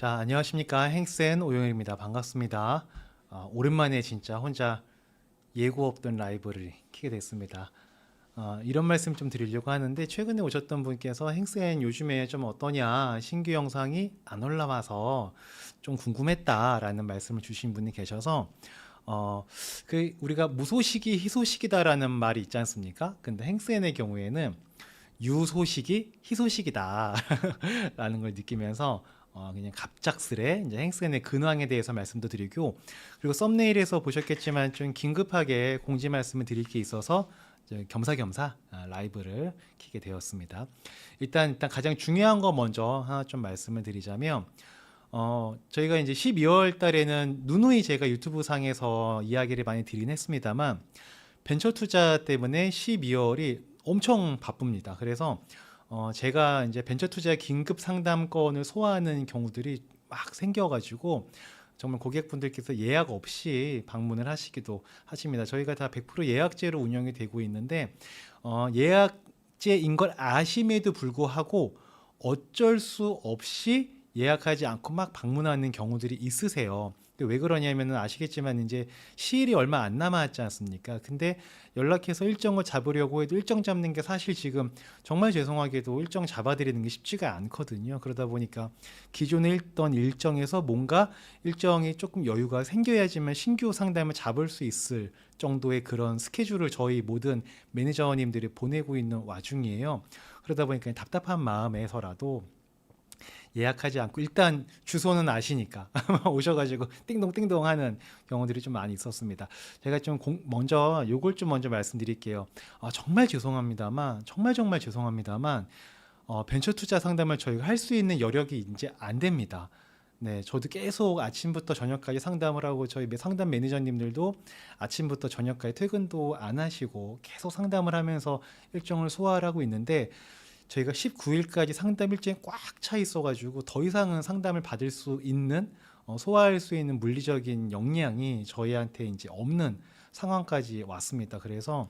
자, 안녕하십니까. 행센 오영일입니다. 반갑습니다. 아, 오랜만에 진짜 혼자 예고 없던 라이브를 키게 됐습니다. 아, 이런 말씀 좀 드리려고 하는데 최근에 오셨던 분께서 행센 요즘에 좀 어떠냐 신규 영상이 안 올라와서 좀 궁금했다라는 말씀을 주신 분이 계셔서 어, 그 우리가 무소식이 희소식이다라는 말이 있지 않습니까? 근데 행센의 경우에는 유소식이 희소식이다라는 걸 느끼면서 어, 그냥 갑작스레 이제 행센의 근황에 대해서 말씀도 드리고 그리고 썸네일에서 보셨겠지만 좀 긴급하게 공지 말씀을 드릴 게 있어서 겸사겸사 아, 라이브를 키게 되었습니다. 일단 일단 가장 중요한 거 먼저 하나 좀 말씀을 드리자면 어, 저희가 이제 12월 달에는 누누이 제가 유튜브 상에서 이야기를 많이 드리긴 했습니다만 벤처 투자 때문에 12월이 엄청 바쁩니다. 그래서 어, 제가 이제 벤처 투자 긴급 상담권을 소화하는 경우들이 막 생겨가지고 정말 고객분들께서 예약 없이 방문을 하시기도 하십니다. 저희가 다 100% 예약제로 운영이 되고 있는데 어, 예약제인 걸 아심에도 불구하고 어쩔 수 없이 예약하지 않고 막 방문하는 경우들이 있으세요. 근데 왜 그러냐면은 아시겠지만 이제 시일이 얼마 안 남았지 않습니까? 근데 연락해서 일정을 잡으려고 해도 일정 잡는 게 사실 지금 정말 죄송하게도 일정 잡아드리는 게 쉽지가 않거든요. 그러다 보니까 기존에 있던 일정에서 뭔가 일정이 조금 여유가 생겨야지만 신규 상담을 잡을 수 있을 정도의 그런 스케줄을 저희 모든 매니저님들이 보내고 있는 와중이에요. 그러다 보니까 답답한 마음에서라도 예약하지 않고 일단 주소는 아시니까 오셔가지고 띵동띵동 하는 경우들이 좀 많이 있었습니다. 제가 좀 공- 먼저 요걸 좀 먼저 말씀드릴게요. 아, 정말 죄송합니다만 정말 정말 죄송합니다만 어, 벤처 투자 상담을 저희가 할 수 있는 여력이 이제 안 됩니다. 네, 저도 계속 아침부터 저녁까지 상담을 하고 저희 매- 상담 매니저님들도 아침부터 저녁까지 퇴근도 안 하시고 계속 상담을 하면서 일정을 소화를 하고 있는데 저희가 19일까지 상담 일정이 꽉 차 있어가지고 더 이상은 상담을 받을 수 있는 어, 소화할 수 있는 물리적인 역량이 저희한테 이제 없는 상황까지 왔습니다. 그래서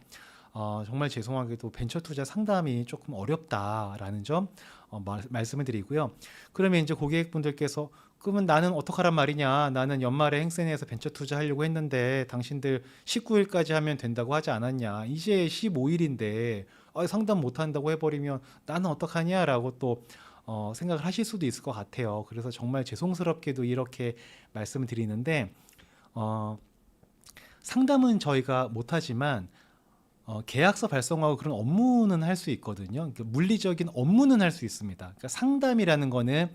어, 정말 죄송하게도 벤처 투자 상담이 조금 어렵다라는 점 어, 말, 말씀을 드리고요. 그러면 이제 고객분들께서 그러면 나는 어떡하란 말이냐? 나는 연말에 행센에서 벤처 투자하려고 했는데 당신들 19일까지 하면 된다고 하지 않았냐? 이제 15일인데 아, 상담 못 한다고 해버리면 나는 어떡하냐라고 또 어, 생각을 하실 수도 있을 것 같아요. 그래서 정말 죄송스럽게도 이렇게 말씀을 드리는데 어, 상담은 저희가 못하지만 어, 계약서 발송하고 그런 업무는 할 수 있거든요. 그러니까 물리적인 업무는 할 수 있습니다. 그러니까 상담이라는 거는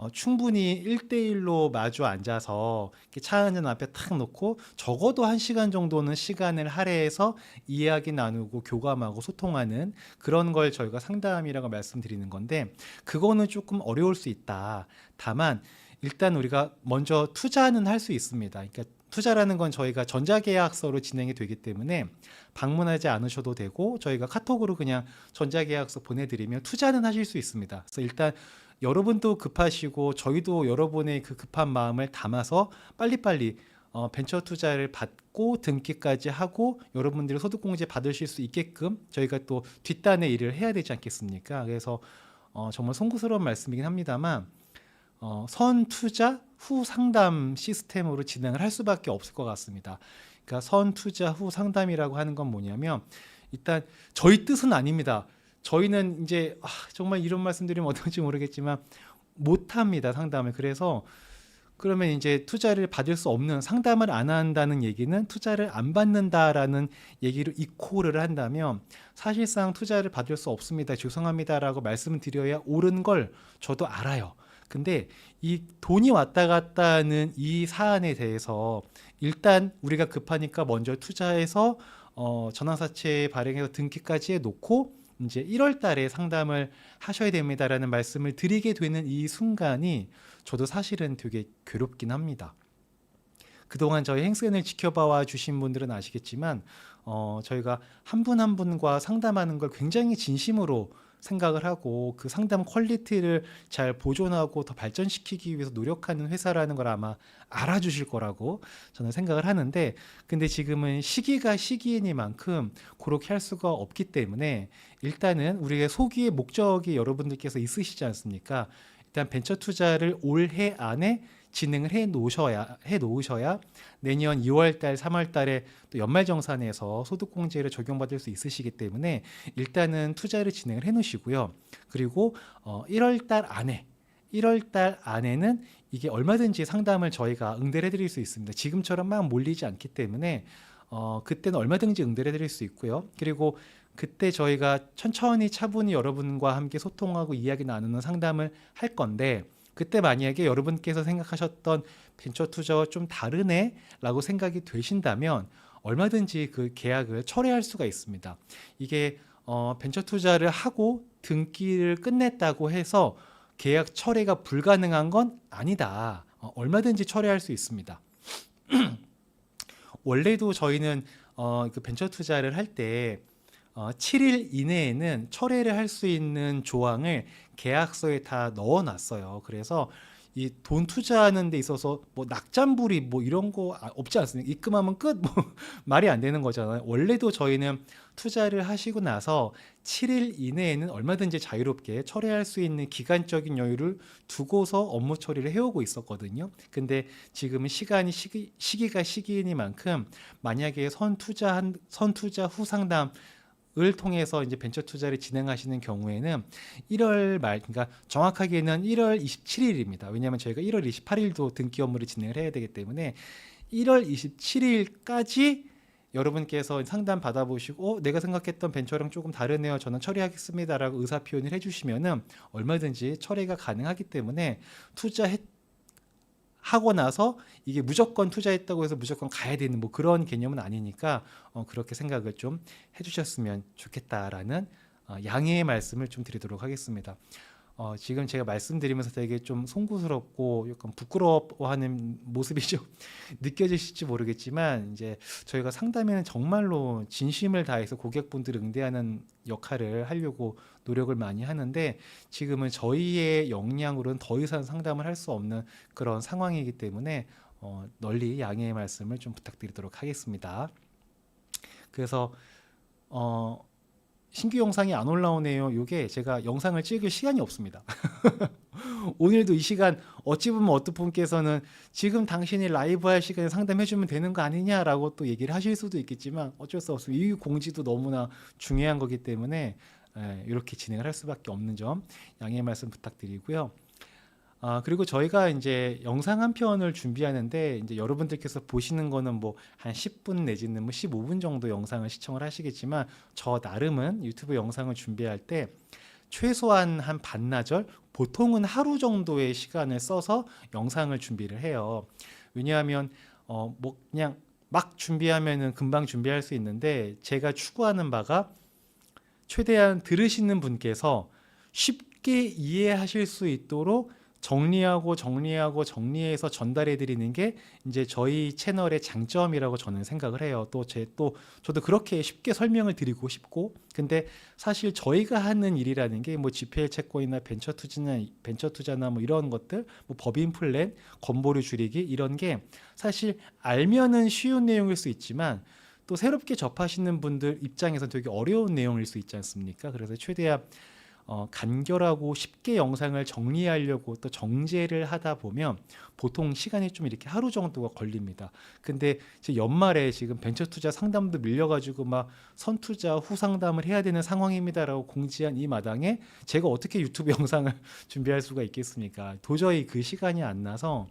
어, 충분히 1대1로 마주 앉아서 차 한잔 앞에 탁 놓고 적어도 한 시간 정도는 시간을 할애해서 이야기 나누고 교감하고 소통하는 그런 걸 저희가 상담이라고 말씀드리는 건데 그거는 조금 어려울 수 있다. 다만 일단 우리가 먼저 투자는 할 수 있습니다. 그러니까 투자라는 건 저희가 전자계약서로 진행이 되기 때문에 방문하지 않으셔도 되고 저희가 카톡으로 그냥 전자계약서 보내드리면 투자는 하실 수 있습니다. 그래서 일단 여러분도 급하시고 저희도 여러분의 그 급한 마음을 담아서 빨리빨리 어, 벤처 투자를 받고 등기까지 하고 여러분들이 소득공제 받으실 수 있게끔 저희가 또 뒷단의 일을 해야 되지 않겠습니까? 그래서 어, 정말 송구스러운 말씀이긴 합니다만 어, 선 투자 후 상담 시스템으로 진행을 할 수밖에 없을 것 같습니다. 그러니까 선 투자 후 상담이라고 하는 건 뭐냐면 일단 저희 뜻은 아닙니다. 저희는 이제 아, 정말 이런 말씀드리면 어떨지 모르겠지만 못합니다 상담을. 그래서 그러면 이제 투자를 받을 수 없는 상담을 안 한다는 얘기는 투자를 안 받는다라는 얘기를 이코를 한다면 사실상 투자를 받을 수 없습니다. 죄송합니다라고 말씀을 드려야 옳은 걸 저도 알아요. 근데 이 돈이 왔다 갔다 하는 이 사안에 대해서 일단 우리가 급하니까 먼저 투자해서 어, 전환사채 발행해서 등기까지 해놓고 이제 1월 달에 상담을 하셔야 됩니다라는 말씀을 드리게 되는 이 순간이 저도 사실은 되게 괴롭긴 합니다. 그동안 저희 행센을 지켜봐 주신 분들은 아시겠지만 어, 저희가 한 분한 분과 상담하는 걸 굉장히 진심으로 생각을 하고 그 상담 퀄리티를 잘 보존하고 더 발전시키기 위해서 노력하는 회사라는 걸 아마 알아주실 거라고 저는 생각을 하는데 근데 지금은 시기가 시기이니만큼 그렇게 할 수가 없기 때문에 일단은 우리의 소기의 목적이 여러분들께서 있으시지 않습니까? 일단 벤처 투자를 올해 안에 진행을 해 놓으셔야 해 놓으셔야 내년 2월 달, 3월 달에 또 연말 정산에서 소득 공제를 적용받을 수 있으시기 때문에 일단은 투자를 진행을 해 놓으시고요. 그리고 어 1월 달 안에 1월 달 안에는 이게 얼마든지 상담을 저희가 응대를 해 드릴 수 있습니다. 지금처럼 막 몰리지 않기 때문에 어 그때는 얼마든지 응대를 해 드릴 수 있고요. 그리고 그때 저희가 천천히 차분히 여러분과 함께 소통하고 이야기 나누는 상담을 할 건데 그때 만약에 여러분께서 생각하셨던 벤처 투자와 좀 다르네 라고 생각이 되신다면 얼마든지 그 계약을 철회할 수가 있습니다. 이게 어, 벤처 투자를 하고 등기를 끝냈다고 해서 계약 철회가 불가능한 건 아니다. 어, 얼마든지 철회할 수 있습니다. 원래도 저희는 어, 그 벤처 투자를 할 때 어, 7일 이내에는 철회를 할 수 있는 조항을 계약서에 다 넣어놨어요. 그래서 이 돈 투자하는 데 있어서 뭐 낙장불이 뭐 이런 거 아- 없지 않습니까? 입금하면 끝 뭐 말이 안 되는 거잖아요. 원래도 저희는 투자를 하시고 나서 7일 이내에는 얼마든지 자유롭게 철회할 수 있는 기간적인 여유를 두고서 업무 처리를 해오고 있었거든요. 근데 지금은 시간이 시기, 시기가 시기이니만큼 만약에 선 투자 후 상담 을 통해서 이제 벤처 투자를 진행하시는 경우에는 1월 말 그러니까 정확하게는 1월 27일입니다. 왜냐하면 저희가 1월 28일도 등기 업무를 진행을 해야 되기 때문에 1월 27일까지 여러분께서 상담 받아보시고 어, 내가 생각했던 벤처랑 조금 다르네요. 저는 처리하겠습니다라고 의사 표현을 해주시면은 얼마든지 처리가 가능하기 때문에 투자 하고 나서 이게 무조건 투자했다고 해서 무조건 가야 되는 뭐 그런 개념은 아니니까 어, 그렇게 생각을 좀 해주셨으면 좋겠다라는 어, 양해의 말씀을 좀 드리도록 하겠습니다. 어, 지금 제가 말씀드리면서 되게 좀 송구스럽고 약간 부끄러워하는 모습이 좀 느껴지실지 모르겠지만 이제 저희가 상담에는 정말로 진심을 다해서 고객분들을 응대하는 역할을 하려고 노력을 많이 하는데 지금은 저희의 역량으로는 더 이상 상담을 할 수 없는 그런 상황이기 때문에 어, 널리 양해의 말씀을 좀 부탁드리도록 하겠습니다. 그래서 어, 신규 영상이 안 올라오네요. 요게 제가 영상을 찍을 시간이 없습니다. 오늘도 이 시간 어찌 보면 어떤 분께서는 지금 당신이 라이브 할 시간에 상담해 주면 되는 거 아니냐라고 또 얘기를 하실 수도 있겠지만 어쩔 수 없습니다. 이 공지도 너무나 중요한 거기 때문에 예, 이렇게 진행을 할 수밖에 없는 점 양해의 말씀 부탁드리고요. 아, 그리고 저희가 이제 영상 한 편을 준비하는데 이제 여러분들께서 보시는 거는 뭐 한 10분 내지는 뭐 15분 정도 영상을 시청을 하시겠지만 저 나름은 유튜브 영상을 준비할 때 최소한 한 반나절 보통은 하루 정도의 시간을 써서 영상을 준비를 해요. 왜냐하면 어 뭐 그냥 막 준비하면은 금방 준비할 수 있는데 제가 추구하는 바가 최대한 들으시는 분께서 쉽게 이해하실 수 있도록 정리하고 정리하고 정리해서 전달해 드리는 게 이제 저희 채널의 장점이라고 저는 생각을 해요. 또 제 또 저도 그렇게 쉽게 설명을 드리고 싶고 근데 사실 저희가 하는 일이라는 게뭐 GPL 채권이나 벤처 투자나 벤처 투자나 뭐 이런 것들 뭐 법인 플랜, 건보료 줄이기 이런 게 사실 알면은 쉬운 내용일 수 있지만 또 새롭게 접하시는 분들 입장에서 되게 어려운 내용일 수 있지 않습니까? 그래서 최대한 어, 간결하고 쉽게 영상을 정리하려고 또 정제를 하다 보면 보통 시간이 좀 이렇게 하루 정도가 걸립니다. 근데 연말에 지금 벤처 투자 상담도 밀려가지고 막 선투자 후 상담을 해야 되는 상황입니다라고 공지한 이 마당에 제가 어떻게 유튜브 영상을 준비할 수가 있겠습니까? 도저히 그 시간이 안 나서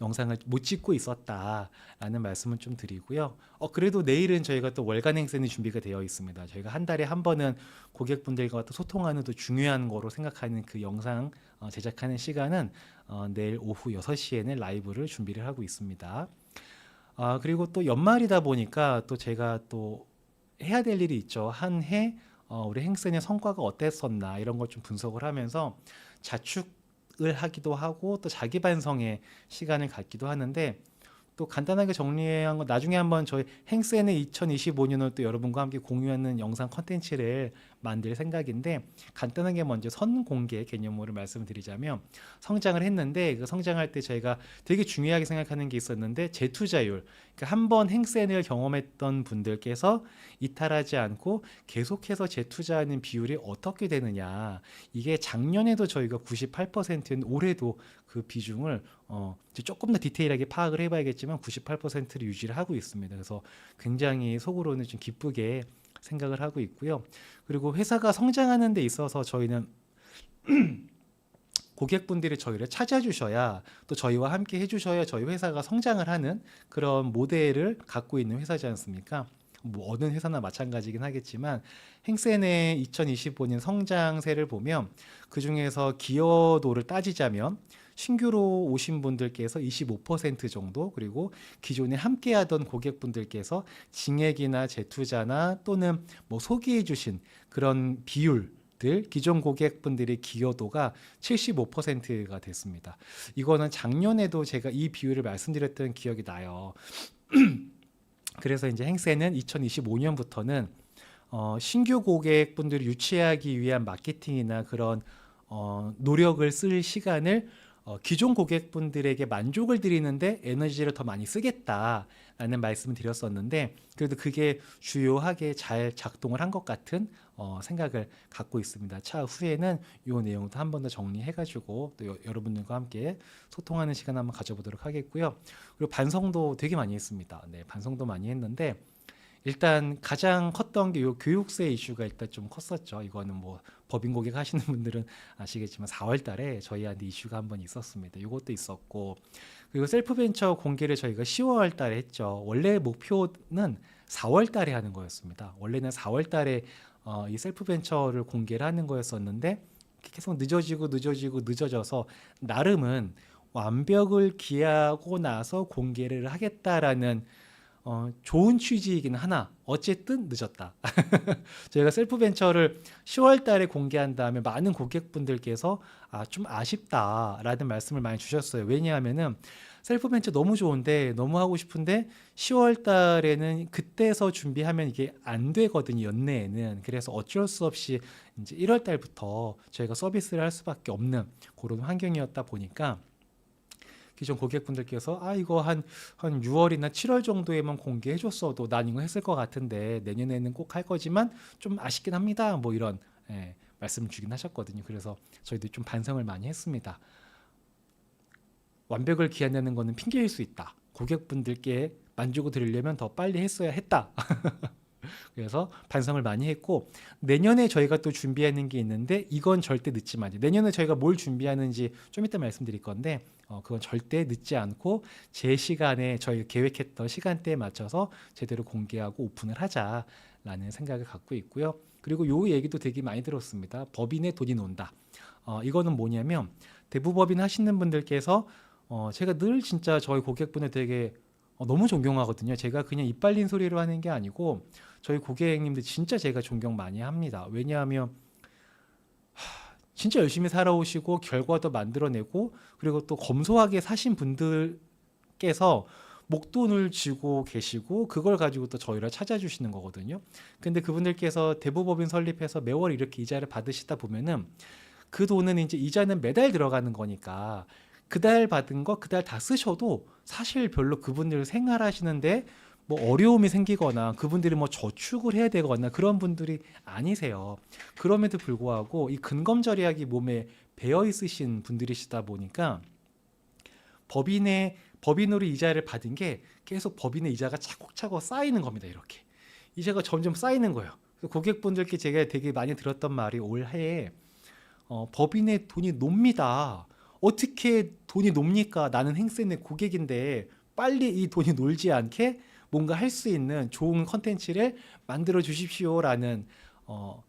영상을 못 찍고 있었다라는 말씀을 좀 드리고요. 어 그래도 내일은 저희가 또 월간 행사는 준비가 되어 있습니다. 저희가 한 달에 한 번은 고객분들과 또 소통하는 또 중요한 거로 생각하는 그 영상 어, 제작하는 시간은 어, 내일 오후 6시에는 라이브를 준비를 하고 있습니다. 아 그리고 또 연말이다 보니까 또 제가 또 해야 될 일이 있죠. 한해 어, 우리 행센의 성과가 어땠었나 이런 걸 좀 분석을 하면서 자축 을 하기도 하고 또 자기 반성의 시간을 갖기도 하는데 또 간단하게 정리한 거 나중에 한번 저희 행센의 2025년을 또 여러분과 함께 공유하는 영상 컨텐츠를 만들 생각인데 간단하게 먼저 선공개 개념으로 말씀을 드리자면 성장을 했는데 그 성장할 때 저희가 되게 중요하게 생각하는 게 있었는데 재투자율 그러니까 한 번 행센을 경험했던 분들께서 이탈하지 않고 계속해서 재투자하는 비율이 어떻게 되느냐 이게 작년에도 저희가 98%는 올해도 그 비중을 어 조금 더 디테일하게 파악을 해봐야겠지만 98%를 유지를 하고 있습니다. 그래서 굉장히 속으로는 좀 기쁘게 생각을 하고 있고요. 그리고 회사가 성장하는 데 있어서 저희는 고객분들이 저희를 찾아주셔야 또 저희와 함께 해주셔야 저희 회사가 성장을 하는 그런 모델을 갖고 있는 회사지 않습니까? 뭐 어느 회사나 마찬가지긴 하겠지만 행센의 2025년 성장세를 보면 그 중에서 기여도를 따지자면 신규로 오신 분들께서 25% 정도 그리고 기존에 함께하던 고객분들께서 증액이나 재투자나 또는 뭐 소개해 주신 그런 비율 들 기존 고객분들의 기여도가 75%가 됐습니다. 이거는 작년에도 제가 이 비율을 말씀드렸던 기억이 나요. 그래서 이제 행세는 2025년부터는 어, 신규 고객분들을 유치하기 위한 마케팅이나 그런 어, 노력을 쓸 시간을 어, 기존 고객분들에게 만족을 드리는데 에너지를 더 많이 쓰겠다라는 말씀을 드렸었는데 그래도 그게 주요하게 잘 작동을 한 것 같은 어, 생각을 갖고 있습니다. 차후에는 이 내용도 한 번 더 정리해가지고 또 여, 여러분들과 함께 소통하는 시간 한번 가져보도록 하겠고요. 그리고 반성도 되게 많이 했습니다. 네, 반성도 많이 했는데 일단 가장 컸던 게 요 교육세 이슈가 일단 좀 컸었죠. 이거는 뭐 법인 고객 하시는 분들은 아시겠지만 4월 달에 저희한테 이슈가 한 번 있었습니다. 이것도 있었고 그리고 셀프 벤처 공개를 저희가 10월 달에 했죠. 원래 목표는 4월 달에 하는 거였습니다. 원래는 4월 달에 어, 이 셀프 벤처를 공개를 하는 거였었는데 계속 늦어지고 늦어지고 늦어져서 나름은 완벽을 기하고 나서 공개를 하겠다라는 어, 좋은 취지이긴 하나 어쨌든 늦었다. 저희가 셀프 벤처를 10월 달에 공개한 다음에 많은 고객분들께서 아, 좀 아쉽다라는 말씀을 많이 주셨어요. 왜냐하면은 셀프 벤처 너무 좋은데 너무 하고 싶은데 10월 달에는 그때서 준비하면 이게 안 되거든요. 연내에는. 그래서 어쩔 수 없이 이제 1월 달부터 저희가 서비스를 할 수밖에 없는 그런 환경이었다 보니까 기존 고객분들께서 아 이거 한 한 6월이나 7월 정도에만 공개해 줬어도 난 이거 했을 것 같은데 내년에는 꼭 할 거지만 좀 아쉽긴 합니다. 뭐 이런 예, 말씀을 주긴 하셨거든요. 그래서 저희도 좀 반성을 많이 했습니다. 완벽을 기한하는 거는 핑계일 수 있다. 고객분들께 만족을 드리려면 더 빨리 했어야 했다. 그래서 반성을 많이 했고 내년에 저희가 또 준비하는 게 있는데 이건 절대 늦지 마세요. 내년에 저희가 뭘 준비하는지 좀 이따 말씀드릴 건데 어, 그건 절대 늦지 않고 제 시간에 저희 계획했던 시간대에 맞춰서 제대로 공개하고 오픈을 하자라는 생각을 갖고 있고요. 그리고 요 얘기도 되게 많이 들었습니다. 법인의 돈이 논다. 어, 이거는 뭐냐면 대부법인 하시는 분들께서 어, 제가 늘 진짜 저희 고객분을 되게 어, 너무 존경하거든요. 제가 그냥 입 발린 소리로 하는 게 아니고 저희 고객님들 진짜 제가 존경 많이 합니다. 왜냐하면 하, 진짜 열심히 살아오시고 결과도 만들어내고 그리고 또 검소하게 사신 분들께서 목돈을 쥐고 계시고 그걸 가지고 또 저희를 찾아주시는 거거든요. 근데 그분들께서 대부법인 설립해서 매월 이렇게 이자를 받으시다 보면은 그 돈은 이제 이자는 매달 들어가는 거니까 그달 받은 거 그달 다 쓰셔도 사실 별로 그분들 생활하시는데 뭐 어려움이 생기거나 그분들이 뭐 저축을 해야 되거나 그런 분들이 아니세요. 그럼에도 불구하고 이 근검절약이 몸에 배어 있으신 분들이시다 보니까 법인의 법인으로 이자를 받은 게 계속 법인의 이자가 차곡차곡 쌓이는 겁니다. 이렇게 이자가 점점 쌓이는 거예요. 고객분들께 제가 되게 많이 들었던 말이 올해에 어, 법인의 돈이 놉니다. 어떻게 돈이 놉니까? 나는 행센의 고객인데 빨리 이 돈이 놀지 않게 뭔가 할 수 있는 좋은 컨텐츠를 만들어 주십시오라는 어,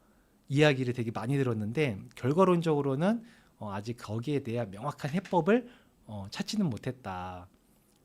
이야기를 되게 많이 들었는데 결과론적으로는 어, 아직 거기에 대한 명확한 해법을 어, 찾지는 못했다.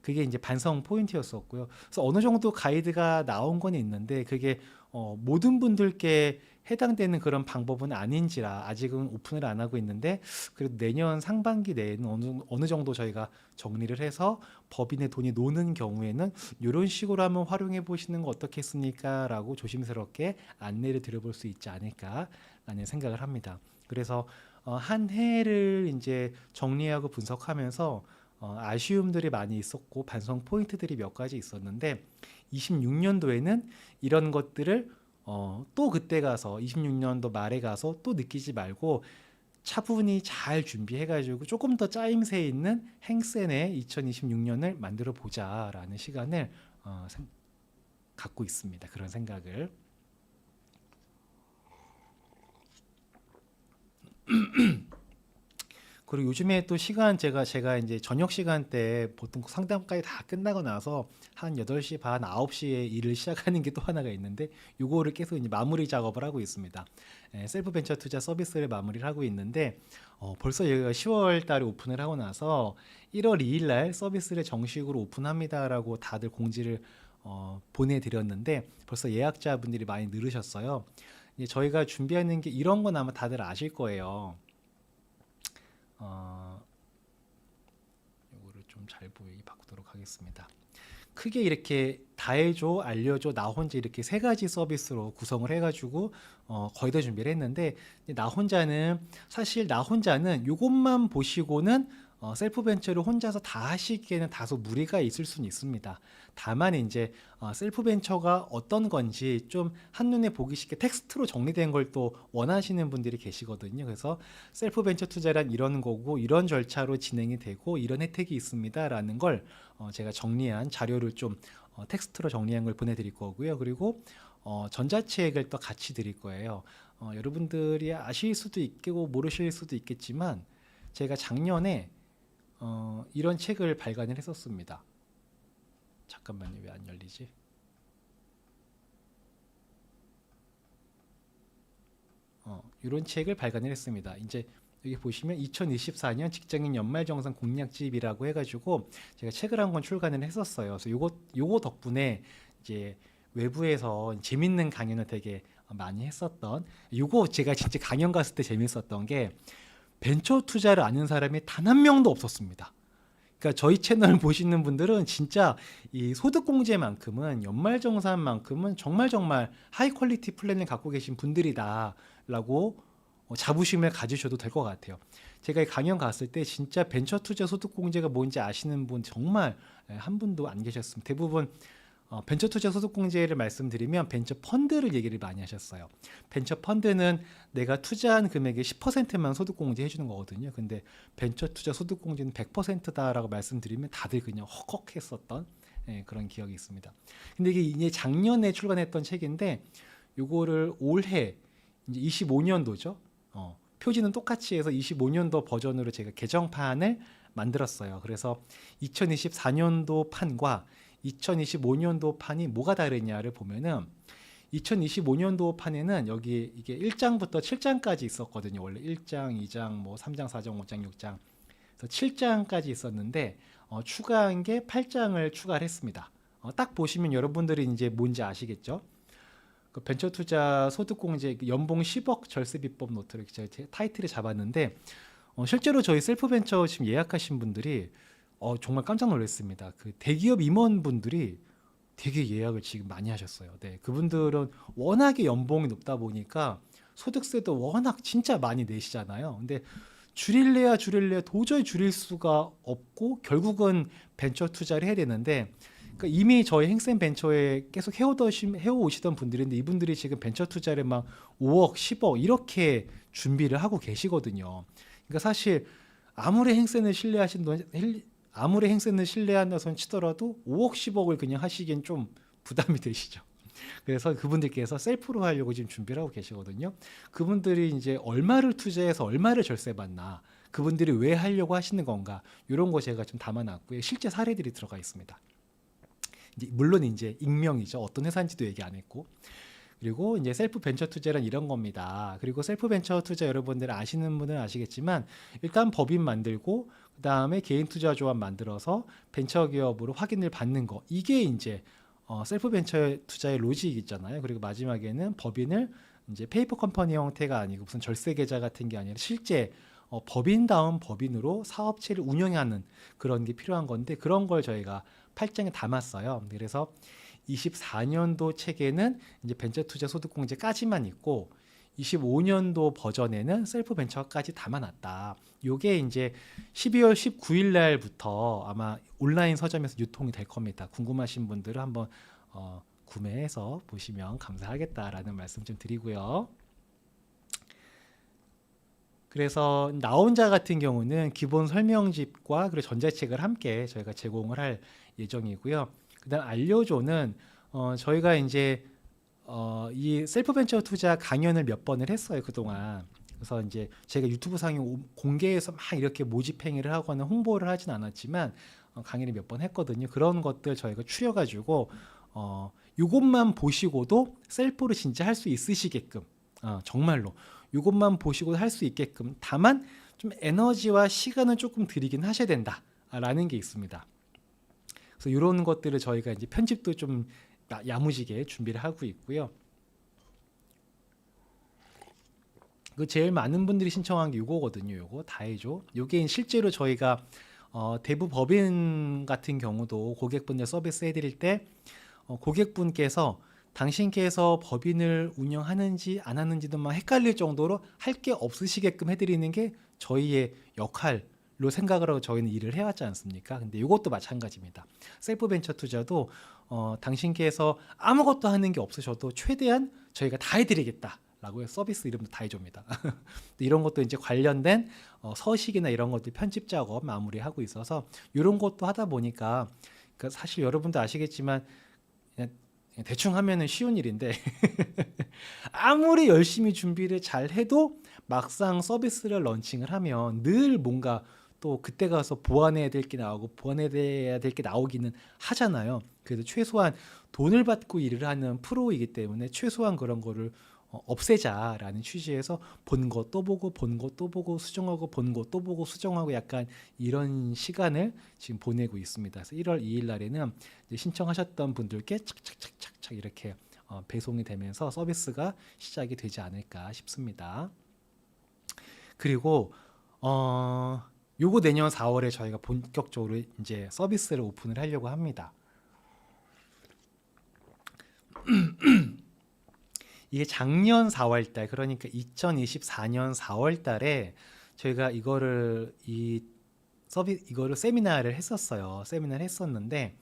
그게 이제 반성 포인트였었고요. 그래서 어느 정도 가이드가 나온 건 있는데 그게 어, 모든 분들께 해당되는 그런 방법은 아닌지라 아직은 오픈을 안 하고 있는데 그래도 내년 상반기 내에는 어느, 어느 정도 저희가 정리를 해서 법인의 돈이 노는 경우에는 이런 식으로 한번 활용해 보시는 거 어떻겠습니까? 라고 조심스럽게 안내를 드려볼 수 있지 않을까라는 생각을 합니다. 그래서 어, 한 해를 이제 정리하고 분석하면서 어, 아쉬움들이 많이 있었고 반성 포인트들이 몇 가지 있었는데 26년도에는 이런 것들을 어, 또 그때 가서 26년도 말에 가서 또 느끼지 말고 차분히 잘 준비해가지고 조금 더 짜임새 있는 행센의 2026년을 만들어 보자라는 시간을 어, 생- 갖고 있습니다. 그런 생각을. 그리고 요즘에 또 시간 제가 제가 이제 저녁 시간대 보통 상담까지 다 끝나고 나서 한 8시 반, 9시에 일을 시작하는 게 또 하나가 있는데 요거를 계속 이제 마무리 작업을 하고 있습니다. 예, 셀프 벤처 투자 서비스를 마무리를 하고 있는데 어, 벌써 여기가 10월 달에 오픈을 하고 나서 1월 2일 날 서비스를 정식으로 오픈합니다라고 다들 공지를 어, 보내드렸는데 벌써 예약자분들이 많이 늘으셨어요. 이제 저희가 준비하는 게 이런 건 아마 다들 아실 거예요. 어, 이거를 좀 잘 보이게 바꾸도록 하겠습니다. 크게 이렇게 다 해줘, 알려줘, 나 혼자 이렇게 세 가지 서비스로 구성을 해가지고 어, 거의 다 준비를 했는데 나 혼자는 사실 나 혼자는 이것만 보시고는 어, 셀프 벤처를 혼자서 다 하시기에는 다소 무리가 있을 수는 있습니다. 다만 이제 어, 셀프 벤처가 어떤 건지 좀 한눈에 보기 쉽게 텍스트로 정리된 걸 또 원하시는 분들이 계시거든요. 그래서 셀프 벤처 투자란 이런 거고 이런 절차로 진행이 되고 이런 혜택이 있습니다라는 걸 어, 제가 정리한 자료를 좀 어, 텍스트로 정리한 걸 보내드릴 거고요. 그리고 어, 전자책을 또 같이 드릴 거예요. 어, 여러분들이 아실 수도 있고 모르실 수도 있겠지만 제가 작년에 어, 이런 책을 발간을 했었습니다. 잠깐만요, 왜 안 열리지? 어, 이런 책을 발간을 했습니다. 이제 여기 보시면 2024년 직장인 연말 정산 공략집이라고 해가지고 제가 책을 한 권 출간을 했었어요. 그래서 요거 요거 덕분에 이제 외부에서 재밌는 강연을 되게 많이 했었던 요거 제가 진짜 강연 갔을 때 재밌었던 게 벤처 투자를 아는 사람이 단 한 명도 없었습니다. 그러니까 저희 채널 보시는 분들은 진짜 이 소득 공제만큼은 연말 정산만큼은 정말 정말 하이 퀄리티 플랜을 갖고 계신 분들이다라고 어, 자부심을 가지셔도 될 것 같아요. 제가 이 강연 갔을 때 진짜 벤처 투자 소득 공제가 뭔지 아시는 분 정말 예, 한 분도 안 계셨습니다. 대부분 어, 벤처 투자 소득 공제를 말씀드리면 벤처 펀드를 얘기를 많이 하셨어요. 벤처 펀드는 내가 투자한 금액의 10%만 소득 공제 해주는 거거든요. 근데 벤처 투자 소득 공제는 100%다라고 말씀드리면 다들 그냥 헉헉했었던 예, 그런 기억이 있습니다. 근데 이게 이제 작년에 출간했던 책인데 요거를 올해 이제 25년도죠. 어, 표지는 똑같이 해서 25년도 버전으로 제가 개정판을 만들었어요. 그래서 2024년도 판과 2025년도 판이 뭐가 다르냐를 보면은 2025년도 판에는 여기 이게 1장부터 7장까지 있었거든요. 원래 1장, 2장, 뭐 3장, 4장, 5장, 6장. 그래서 7장까지 있었는데 어, 추가한 게 8장을 추가를 했습니다. 어, 딱 보시면 여러분들이 이제 뭔지 아시겠죠? 그 벤처 투자 소득 공제 그 연봉 10억 절세 비법 노트를 제가 제 타이틀을 잡았는데 어, 실제로 저희 셀프 벤처 지금 예약하신 분들이 어, 정말 깜짝 놀랐습니다. 그 대기업 임원분들이 되게 예약을 지금 많이 하셨어요. 네, 그분들은 워낙에 연봉이 높다 보니까 소득세도 워낙 진짜 많이 내시잖아요. 근데 줄일래야 줄일래야 도저히 줄일 수가 없고 결국은 벤처 투자를 해야 되는데 그러니까 이미 저희 행센 벤처에 계속 해오더시, 해오시던 분들인데 이분들이 지금 벤처 투자를 막 5억, 10억 이렇게 준비를 하고 계시거든요. 그러니까 사실 아무리 행센을 신뢰하신다 아무리 행센을 신뢰한다 손 치더라도 5억 10억을 그냥 하시기엔 좀 부담이 되시죠. 그래서 그분들께서 셀프로 하려고 지금 준비를 하고 계시거든요. 그분들이 이제 얼마를 투자해서 얼마를 절세 받나, 그분들이 왜 하려고 하시는 건가, 이런 거 제가 좀 담아놨고요. 실제 사례들이 들어가 있습니다. 물론 이제 익명이죠. 어떤 회사인지도 얘기 안 했고. 그리고 이제 셀프 벤처 투자란 이런 겁니다. 그리고 셀프 벤처 투자 여러분들 아시는 분은 아시겠지만 일단 법인 만들고 그 다음에 개인 투자 조합 만들어서 벤처 기업으로 확인을 받는 거 이게 이제 어, 셀프 벤처 투자의 로직이 있잖아요. 그리고 마지막에는 법인을 이제 페이퍼 컴퍼니 형태가 아니고 무슨 절세 계좌 같은 게 아니라 실제 어, 법인다운 법인으로 사업체를 운영하는 그런 게 필요한 건데 그런 걸 저희가 팔짱에 담았어요. 그래서 24년도 책에는 이제 벤처 투자 소득 공제까지만 있고 25년도 버전에는 셀프 벤처까지 담아놨다. 요게 이제 12월 19일 날부터 아마 온라인 서점에서 유통이 될 겁니다. 궁금하신 분들은 한번 어, 구매해서 보시면 감사하겠다라는 말씀 좀 드리고요. 그래서 나 혼자 같은 경우는 기본 설명집과 그리고 전자책을 함께 저희가 제공을 할 예정이고요. 그다음 알려줘는 어, 저희가 이제 어, 이 셀프 벤처 투자 강연을 몇 번을 했어요 그동안. 그래서 이제 제가 유튜브 상에 오- 공개해서 막 이렇게 모집 행위를 하거나 홍보를 하진 않았지만 어, 강의를 몇 번 했거든요. 그런 것들 저희가 추려가지고 어, 이것만 보시고도 셀프로 진짜 할 수 있으시게끔 어, 정말로 이것만 보시고 할 수 있게끔 다만 좀 에너지와 시간은 조금 들이긴 하셔야 된다라는 게 있습니다. 그래서 이런 것들을 저희가 이제 편집도 좀 야- 야무지게 준비를 하고 있고요. 그 제일 많은 분들이 신청한 게 요거거든요. 요거 다 해줘. 요게 실제로 저희가 어, 대부 법인 같은 경우도 고객분들 서비스 해드릴 때 어, 고객분께서 당신께서 법인을 운영하는지 안 하는지도 막 헷갈릴 정도로 할 게 없으시게끔 해드리는 게 저희의 역할 로 생각을 하고 저희는 일을 해왔지 않습니까? 근데 이것도 마찬가지입니다. 셀프 벤처 투자도 어, 당신께서 아무것도 하는 게 없으셔도 최대한 저희가 다 해드리겠다. 라고 서비스 이름도 다 해줍니다. 이런 것도 이제 관련된 어, 서식이나 이런 것들 편집 작업 마무리하고 있어서 이런 것도 하다 보니까 그 사실 여러분도 아시겠지만 그냥 그냥 대충 하면은 쉬운 일인데 아무리 열심히 준비를 잘 해도 막상 서비스를 런칭을 하면 늘 뭔가 또 그때 가서 보완해야 될 게 나오고 보완해야 될 게 나오기는 하잖아요. 그래서 최소한 돈을 받고 일을 하는 프로이기 때문에 최소한 그런 거를 어, 없애자라는 취지에서 본 거 또 보고 본 거 또 보고 수정하고 본 거 또 보고 수정하고 약간 이런 시간을 지금 보내고 있습니다. 그래서 1월 2일 날에는 신청하셨던 분들께 착착착착착 이렇게 어, 배송이 되면서 서비스가 시작이 되지 않을까 싶습니다. 그리고 어 요거 내년 4월에 저희가 본격적으로 이제 서비스를 오픈을 하려고 합니다. 이게 작년 4월 달 그러니까 2024년 4월 달에 저희가 이거를 이 서비 이거를 세미나를 했었어요. 세미나를 했었는데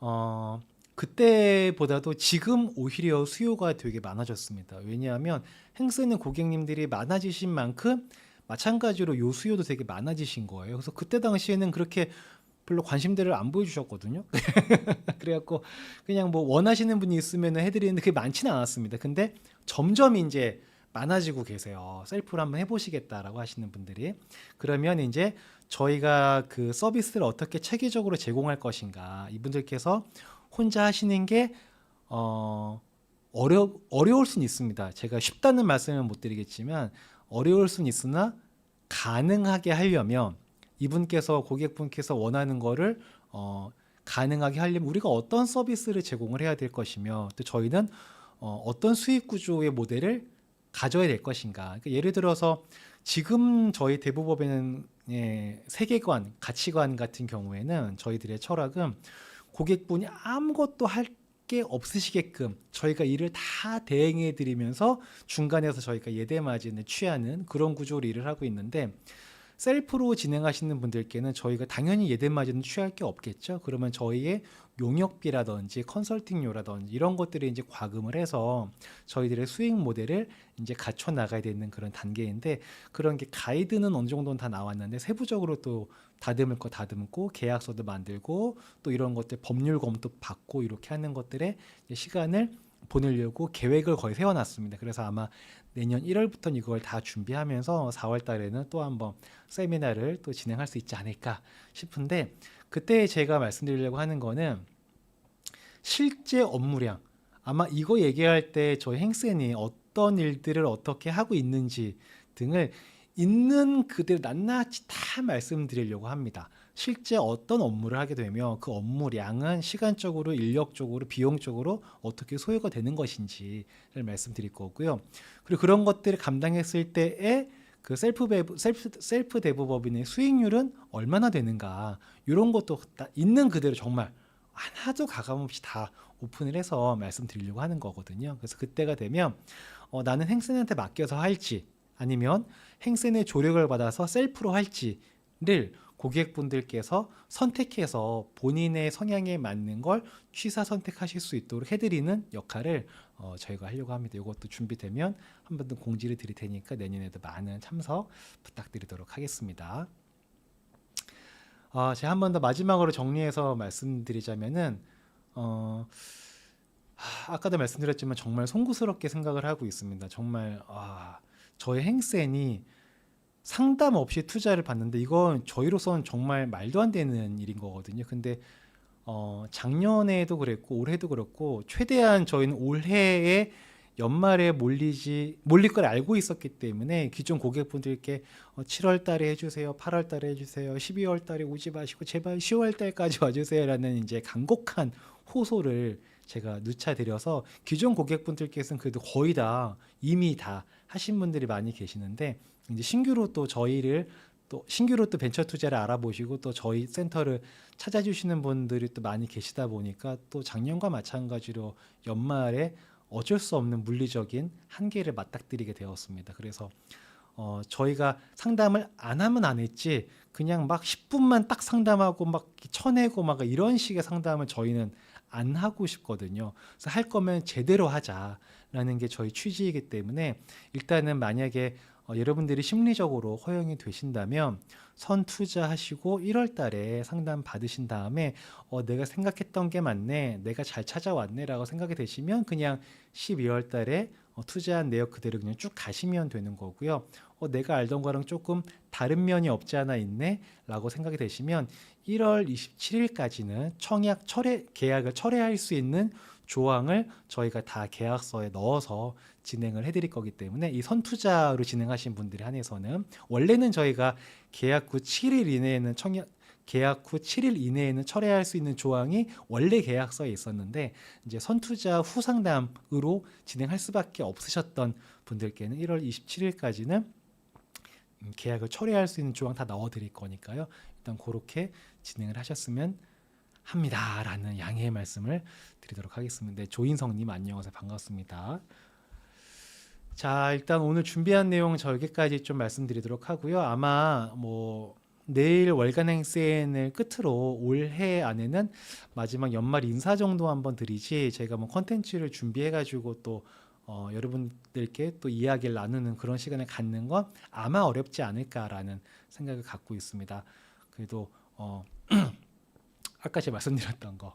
어 그때보다도 지금 오히려 수요가 되게 많아졌습니다. 왜냐하면 행스는 고객님들이 많아지신 만큼 마찬가지로 요 수요도 되게 많아지신 거예요. 그래서 그때 당시에는 그렇게 별로 관심들을 안 보여주셨거든요. 그래갖고 그냥 뭐 원하시는 분이 있으면 해드리는데 그게 많지는 않았습니다. 근데 점점 이제 많아지고 계세요. 셀프로 한번 해보시겠다라고 하시는 분들이 그러면 이제 저희가 그 서비스를 어떻게 체계적으로 제공할 것인가 이분들께서 혼자 하시는 게 어, 어려 어려울 수는 있습니다. 제가 쉽다는 말씀은 못 드리겠지만 어려울 수는 있으나 가능하게 하려면 이분께서 고객분께서 원하는 거를 어, 가능하게 하려면 우리가 어떤 서비스를 제공을 해야 될 것이며 또 저희는 어, 어떤 수익 구조의 모델을 가져야 될 것인가. 그러니까 예를 들어서 지금 저희 대부법에는 예, 세계관, 가치관 같은 경우에는 저희들의 철학은 고객분이 아무것도 할 게 없으시게끔 저희가 일을 다 대행해 드리면서 중간에서 저희가 예대 마진을 취하는 그런 구조로 일을 하고 있는데 셀프로 진행하시는 분들께는 저희가 당연히 예대 마진을 취할 게 없겠죠. 그러면 저희의 용역비라든지 컨설팅료라든지 이런 것들을 이제 과금을 해서 저희들의 수익 모델을 이제 갖춰 나가야 되는 그런 단계인데 그런 게 가이드는 어느 정도는 다 나왔는데 세부적으로 또 다듬을 거 다듬고 계약서도 만들고 또 이런 것들 법률 검토 받고 이렇게 하는 것들에 시간을 보내려고 계획을 거의 세워놨습니다. 그래서 아마 내년 1월부터는 이걸 다 준비하면서 4월 달에는 또 한번 세미나를 또 진행할 수 있지 않을까 싶은데 그때 제가 말씀드리려고 하는 거는 실제 업무량 아마 이거 얘기할 때 저희 행센이 어떤 일들을 어떻게 하고 있는지 등을 있는 그대로 낱낱이 다 말씀드리려고 합니다. 실제 어떤 업무를 하게 되면 그 업무량은 시간적으로, 인력적으로, 비용적으로 어떻게 소요가 되는 것인지를 말씀드릴 거고요. 그리고 그런 것들을 감당했을 때의 그 셀프 배부, 셀프 셀프 대부법인의 수익률은 얼마나 되는가 이런 것도 다 있는 그대로 정말 하나도 가감 없이 다 오픈을 해서 말씀드리려고 하는 거거든요. 그래서 그때가 되면 어, 나는 행센한테 맡겨서 할지 아니면 행센의 조력을 받아서 셀프로 할지를 고객분들께서 선택해서 본인의 성향에 맞는 걸 취사 선택하실 수 있도록 해드리는 역할을 어, 저희가 하려고 합니다. 이것도 준비되면 한 번 더 공지를 드릴 테니까 내년에도 많은 참석 부탁드리도록 하겠습니다. 아, 제가 한 번 더 마지막으로 정리해서 말씀드리자면은 어, 하, 아까도 말씀드렸지만 정말 송구스럽게 생각을 하고 있습니다. 정말 아, 저의 행센이 상담 없이 투자를 받는데 이건 저희로서는 정말 말도 안 되는 일인 거거든요. 근데 어, 작년에도 그랬고 올해도 그렇고 최대한 저희는 올해에 연말에 몰리지 몰릴 걸 알고 있었기 때문에 기존 고객분들께 어, 7월 달에 해주세요, 8월 달에 해주세요, 12월 달에 오지 마시고 제발 10월 달까지 와주세요라는 이제 간곡한 호소를 제가 누차 드려서 기존 고객분들께서는 그래도 거의 다 이미 다 하신 분들이 많이 계시는데 이제 신규로 또 저희를 또 신규로 또 벤처 투자를 알아보시고 또 저희 센터를 찾아주시는 분들이 또 많이 계시다 보니까 또 작년과 마찬가지로 연말에 어쩔 수 없는 물리적인 한계를 맞닥뜨리게 되었습니다. 그래서 어, 저희가 상담을 안 하면 안 했지 그냥 막 10분만 딱 상담하고 막 쳐내고 막 이런 식의 상담을 저희는 안 하고 싶거든요. 그래서 할 거면 제대로 하자라는 게 저희 취지이기 때문에 일단은 만약에 어, 여러분들이 심리적으로 허용이 되신다면 선 투자하시고 1월 달에 상담 받으신 다음에 어, 내가 생각했던 게 맞네, 내가 잘 찾아왔네라고 생각이 되시면 그냥 12월 달에 어, 투자한 내역 그대로 그냥 쭉 가시면 되는 거고요. 어, 내가 알던 거랑 조금 다른 면이 없지 않아 있네 라고 생각이 되시면 1월 27일까지는 청약 철회 계약을 철회할 수 있는 조항을 저희가 다 계약서에 넣어서 진행을 해드릴 거기 때문에 이 선투자로 진행하신 분들에 한해서는 원래는 저희가 계약 후 7일 이내에는 청약 계약 후 7일 이내에는 철회할 수 있는 조항이 원래 계약서에 있었는데 이제 선투자 후 상담으로 진행할 수밖에 없으셨던 분들께는 1월 27일까지는 음, 계약을 철회할 수 있는 조항 다 넣어 드릴 거니까요. 일단 그렇게 진행을 하셨으면 합니다라는 양해의 말씀을 드리도록 하겠습니다. 네, 조인성 님 안녕하세요 반갑습니다. 자 일단 오늘 준비한 내용 저 여기까지 좀 말씀드리도록 하고요. 아마 뭐 내일 월간 행센을 끝으로 올해 안에는 마지막 연말 인사 정도 한번 드리지 제가 뭐 컨텐츠를 준비해가지고 또 어, 여러분들께 또 이야기를 나누는 그런 시간을 갖는 건 아마 어렵지 않을까라는 생각을 갖고 있습니다. 그래도 어, 아까 제가 말씀드렸던 거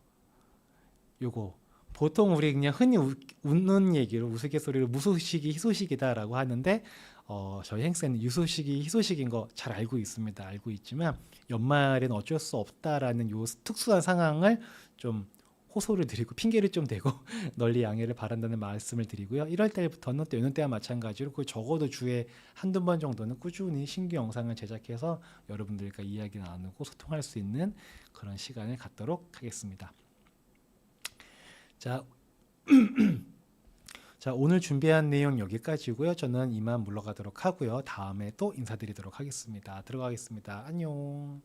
요거 보통 우리 그냥 흔히 우, 웃는 얘기로 우스갯소리로 무소식이 희소식이다라고 하는데 어, 저희 행세는 유소식이 희소식인 거 잘 알고 있습니다. 알고 있지만 연말에는 어쩔 수 없다라는 요 특수한 상황을 좀 호소를 드리고 핑계를 좀 대고 널리 양해를 바란다는 말씀을 드리고요. 1월 달부터는 또 여느 때와 마찬가지로 그 적어도 주에 한두 번 정도는 꾸준히 신규 영상을 제작해서 여러분들과 이야기 나누고 소통할 수 있는 그런 시간을 갖도록 하겠습니다. 자, 자 오늘 준비한 내용 여기까지고요. 저는 이만 물러가도록 하고요. 다음에 또 인사드리도록 하겠습니다. 들어가겠습니다. 안녕.